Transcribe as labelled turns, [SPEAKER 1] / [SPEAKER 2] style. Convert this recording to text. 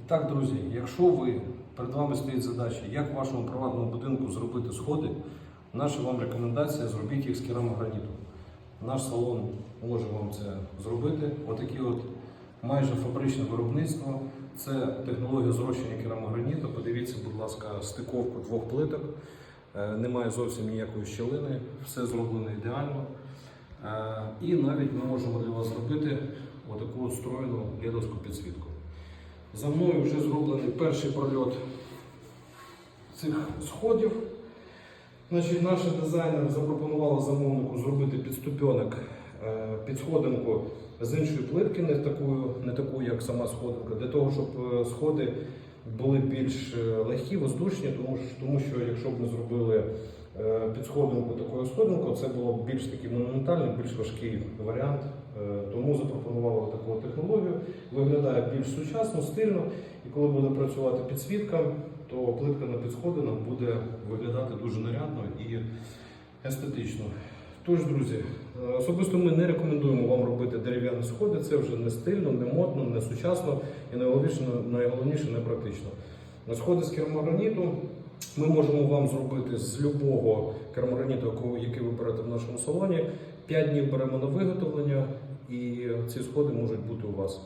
[SPEAKER 1] І так, друзі, якщо ви перед вами стоїть задача, як в вашому приватному будинку зробити сходи, наша вам рекомендація зробіть їх з керамограніту. Наш салон може вам це зробити. Отакі от майже фабричне виробництво. Це технологія зрощення керамограніту. Подивіться, будь ласка, стиковку двох плиток. Е, Немає зовсім ніякої щілини, все зроблено ідеально. Е, І навіть ми можемо для вас зробити отаку от встроєну ледовську підсвітку. За мною вже зроблений перший прольот цих сходів. Значить, наша дизайнер запропонувала замовнику зробити підступьонок е, під сходинку з іншої плитки, не такою, не такою, як сама сходинка, для того, щоб е, сходи були більш е, легкі, воздушні, тому що, тому що якщо б ми зробили під сходинку такою сходинку, це було б більш такий монументальний, більш важкий варіант. Тому запропонувала таку технологію. Виглядає більш сучасно, стильно, і коли буде працювати підсвітка, то плитка на підсходинах буде виглядати дуже нарядно і естетично. Тож, друзі, особисто ми не рекомендуємо вам робити дерев'яні сходи. Це вже не стильно, не модно, не сучасно і найголовніше, найголовніше не практично. Сходи з керамограніту ми можемо вам зробити з любого керамограніту, який ви берете в нашому салоні. 5 днів беремо на виготовлення, і ці сходи можуть бути у вас.